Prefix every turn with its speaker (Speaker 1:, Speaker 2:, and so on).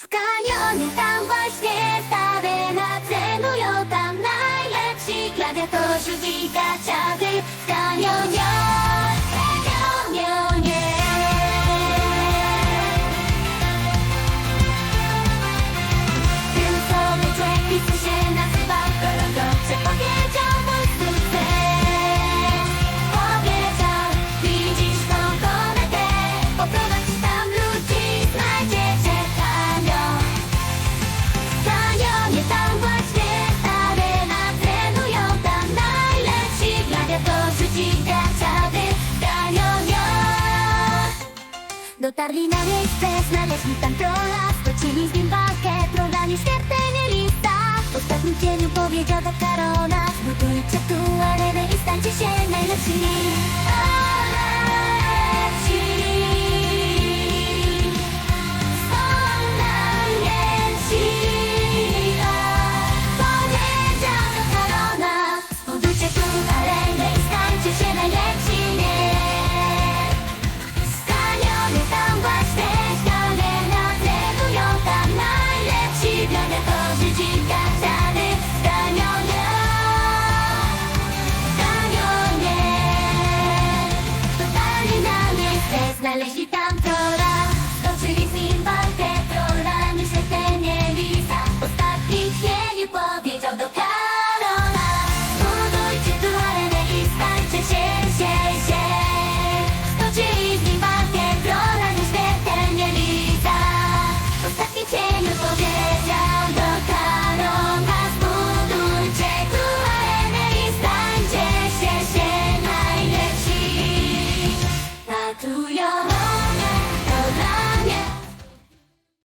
Speaker 1: 使うように談話して食べな全部よ足んないレチラでと主義ガチャで使うように。Dotarli na miejsce, znaleźli tam trolla Stoczyli z nim walkę, trolla nieśmiertelnie lista W ostatnim cieniu powiedział do Karola Zbudujcie tu arenę i stańcie się najlepszymi Znaleźli tam trola, stoczyli z nim walkę trola, niestety nie lisa. Ostatni chwili powiedział do.